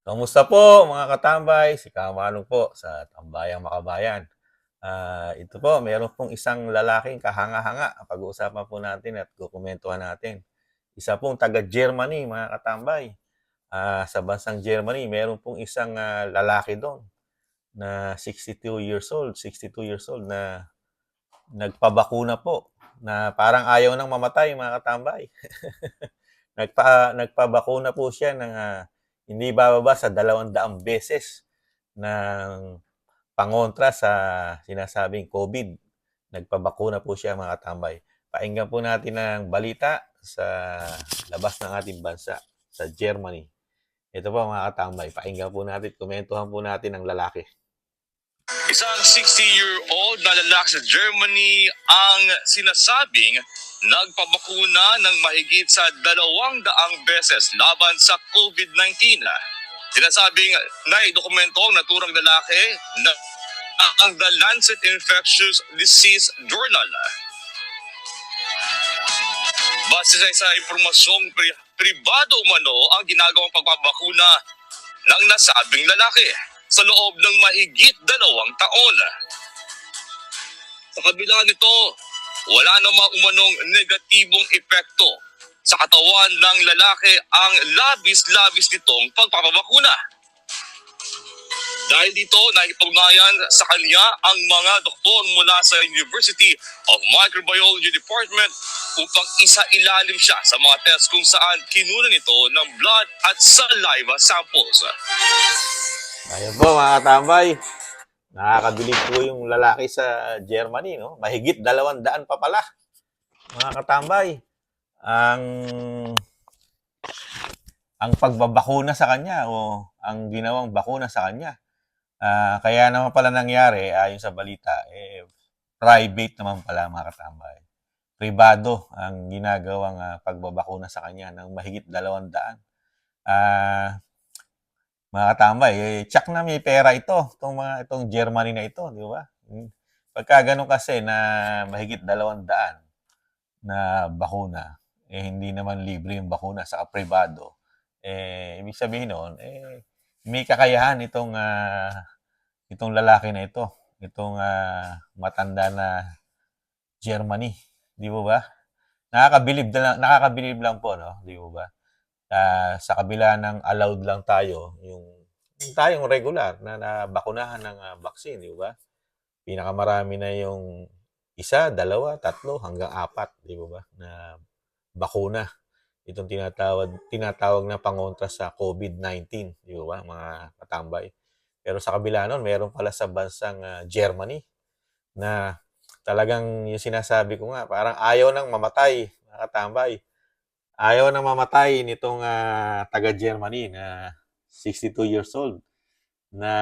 Kamusta po mga katambay? Si Kamanong po sa Tambayang Makabayan. Ah, ito po, meron pong isang lalaking kahanga-hanga. Pag-uusapan po natin at kukumentuhan natin. Isa pong taga Germany, mga katambay. Ah, sa bansang Germany, meron pong isang ah, lalaki doon na 62 years old, 62 years old na nagpabakuna po na parang ayaw nang mamatay, mga katambay. Nagpa nagpabakuna po siya ng ah, hindi bababa sa 200 beses ng pangontra sa sinasabing COVID. Nagpabakuna po siya mga katambay. Pakinggan po natin ang balita sa labas ng ating bansa, sa Germany. Ito po mga katambay, pakinggan po natin, komentuhan po natin ang lalaki. Isang 60-year-old na lalaki sa Germany ang sinasabing nagpabakuna ng mahigit sa dalawang daang beses laban sa COVID-19. Sinasabing naidokumento ang naturang lalaki na ang The Lancet Infectious Disease Journal. Base sa isa impormasyong pri- pribado umano ang ginagawang pagpapakuna ng nasabing lalaki sa loob ng mahigit dalawang taon. Sa kabila nito, wala namang umanong negatibong epekto sa katawan ng lalaki ang labis-labis nitong pagpapabakuna. Dahil dito, nakipagnayan sa kanya ang mga doktor mula sa University of Microbiology Department upang isa-ilalim siya sa mga test kung saan kinunan ito ng blood at saliva samples. Ayun po mga katambay. Nakakabilib po yung lalaki sa Germany, no? Mahigit dalawang daan pa pala. Mga katambay. Ang ang pagbabakuna sa kanya o ang ginawang bakuna sa kanya. Ah, kaya naman pala nangyari ayon sa balita, eh, private naman pala mga katambay. Pribado ang ginagawang ah, pagbabakuna sa kanya ng mahigit dalawang daan. Ah, mga katambay, eh, tsak na may pera ito, itong mga itong Germany na ito, di ba? Hmm. Pagka ganun kasi na mahigit dalawang daan na bakuna, eh hindi naman libre yung bakuna sa pribado. Eh ibig sabihin noon, eh may kakayahan itong ah, itong lalaki na ito, itong ah, matanda na Germany, di mo ba? Nakakabilib lang, nakakabilib lang po, no? Di mo ba? Ah, sa kabila ng allowed lang tayo, yung, tayong regular na nabakunahan ng ah, vaccine, di ba? Pinakamarami na yung isa, dalawa, tatlo, hanggang apat, di ba ba, na bakuna. Itong tinatawag, tinatawag na pangontra sa COVID-19, di ba ba, mga katambay. Pero sa kabila nun, meron pala sa bansang ah, Germany na talagang yung sinasabi ko nga, parang ayaw nang mamatay, mga katambay ayaw na mamatay nitong ah, taga Germany na 62 years old na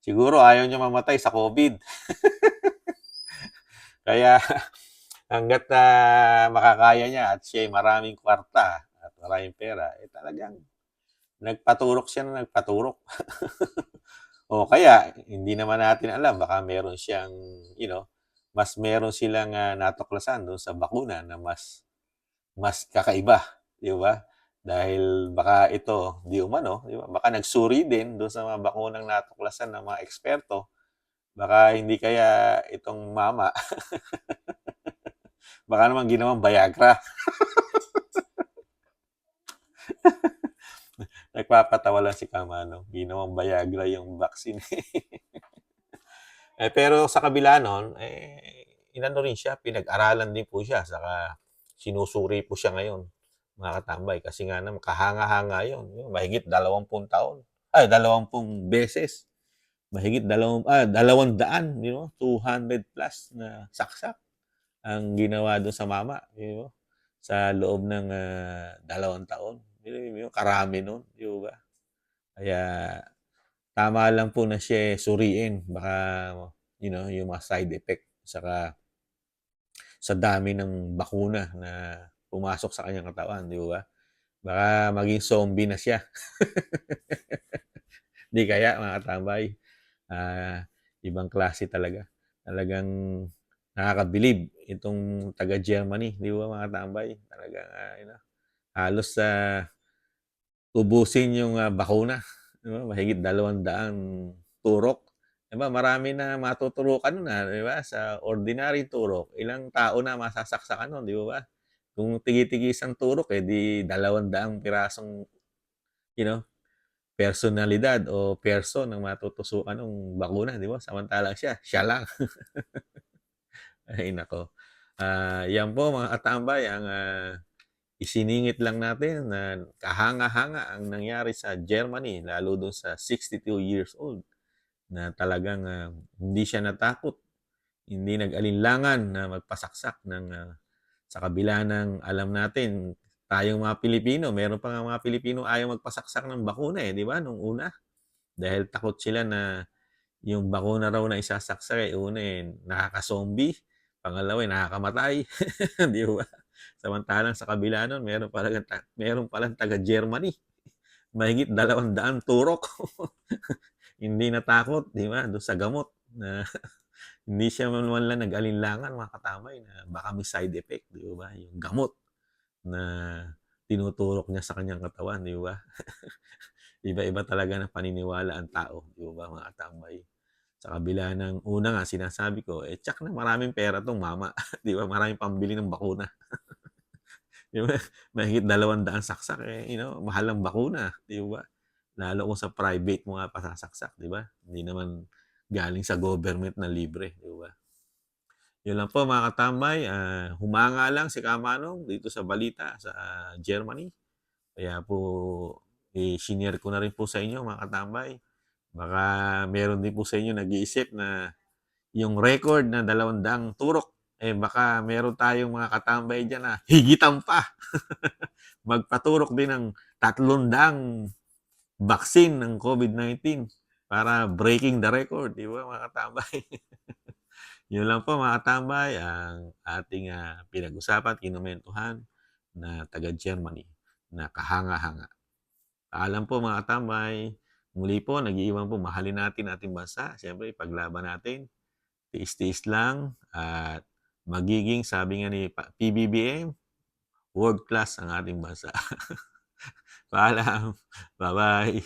siguro ayaw niya mamatay sa COVID. Kaya hanggat na makakaya niya at siya ay maraming kwarta at maraming pera, eh talagang nagpaturok siya na nagpaturok. o kaya, hindi naman natin alam, baka meron siyang, you know, mas meron silang ah, natuklasan doon sa bakuna na mas mas kakaiba, di ba? Dahil baka ito, di umano, di ba? Baka nagsuri din doon sa mga bakunang natuklasan ng mga eksperto. Baka hindi kaya itong mama, baka naman ginawang Viagra. Nagpapatawa lang si Kamano. Ginawang Viagra yung vaccine. eh, pero sa kabila nun, eh, inano rin siya, pinag-aralan din po siya. Saka sinusuri po siya ngayon, mga katambay. Kasi nga naman, kahanga-hanga yun. Mahigit dalawampung taon. Ay, dalawampung beses. Mahigit dalawang, ah, dalawang daan, you know, 200 plus na saksak ang ginawa doon sa mama, you know, sa loob ng ah, dalawang taon. You know, karami nun, di ba? Kaya, tama lang po na siya suriin. Baka, you know, yung mga side effect. Saka, sa dami ng bakuna na pumasok sa kanyang katawan, di ba? Baka maging zombie na siya. di kaya, mga katambay. Ah, ibang klase talaga. Talagang nakakabilib itong taga Germany, di ba mga katambay? Talagang, ah, you know, halos sa ubusin yung, ah, bakuna, 'di ba? Mahigit 200 turok. 'Di ba marami na matuturukan nun, ah, 'di ba, sa ordinary turok, ilang tao na masasaksakan nun, 'di ba? Kung tigi-tig isang turok, eh, di 200 pirasong, you know, personalidad o person ang matutusukan nung bakuna, 'di ba? Samantalang siya, siya lang. Ay naku. Ah, 'yan po mga katambay ang, ah, isiningit lang natin na kahanga-hanga ang nangyari sa Germany lalo dun sa 62 years old na talagang, ah, hindi siya natakot, hindi nag-alinlangan na magpasaksak ng, ah, sa kabila ng alam natin tayong mga Pilipino, meron pa ngang mga Pilipinong ayaw magpasaksak ng bakuna, eh, 'di ba, nung una. Dahil takot sila na yung bakuna raw na isasaksak, eh, una, eh, nakaka-zombie, pangalawa, eh, nakakamatay, 'di ba? Samantalang sa kabila nun meron talagang ta meron palang taga-Germany, mahigit 200 turok. Hindi natakot, 'di ba, dun sa gamot na hindi siya man lang nag-alinlangan mga katambay na baka may side effect, 'di ba, yung gamot na tinuturok niya sa kanyang katawan, 'di ba? Iba-iba talaga ng paniniwala ang tao, 'di ba, mga katambay? Sa kabila ng una nga sinasabi ko, eh, tiyak na maraming pera 'tong mama, 'di ba, maraming pambili ng bakuna. 'Di ba, mahigit 200 saksak, eh, you know, mahal ang bakuna, 'di ba? Lalo kung sa private mo nga pasasaksak, 'di ba? Hindi naman galing sa government na libre, 'di ba? Yun lang po mga katambay, ah, humanga lang si Kamanong dito sa balita sa Germany. Kaya po, eh, shinare ko na rin po sa inyo mga katambay. Baka meron din po sa inyo nag-iisip na yung record na 200 turok, eh, baka meron tayong mga katambay diyan na higitan pa. Magpaturok din ng 300 vaccine ng COVID-19 para breaking the record, 'di ba, mga katambay? Yun lang po mga katambay ang ating, ah, pinag-usapan, kinuwentuhan na taga-Germany na kahanga-hanga. Paalam po mga katambay. Muli po nag-iiwan po mahalin natin ating bansa, siyempre ipaglaban natin, tiis-tiis lang at magiging sabi nga ni PBBM, world class ang ating bansa. Paalam, ba-bye.